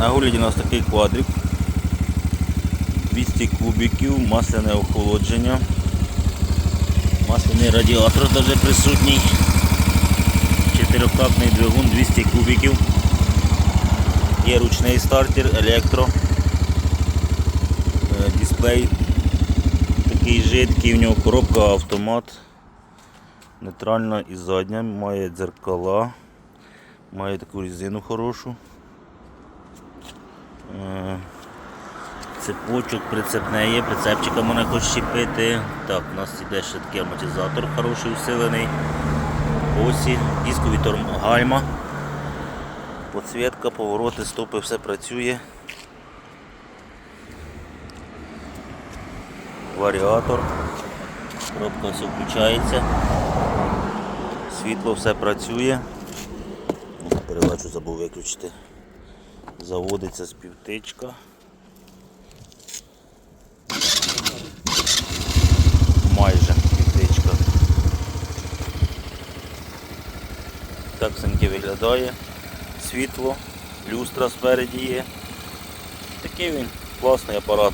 На огляді у нас такий квадрик. 200 кубиків, масляне охолодження. Масляний радіатор теж присутній. Чотирьохтактний двигун 200 кубиків. Є ручний стартер, електро. Е, Дисплей такий жидкий, в нього коробка автомат. Нейтральна і задня, має дзеркала, має таку резину хорошу. Е, Цепочок прицепне є, прицепчика можна якось щепити. Так, у нас іде ще такий амортизатор хороший усилений. Осі, дискові торм гальма. Подсвітка, повороти, стопи, все працює. Варіатор. Коробка все включається. Світло все працює. Передачу забув виключити. Заводиться співтичка. Майже співтичка. Так саньки виглядає. Світло, люстра спереді є. Такий він класний апарат.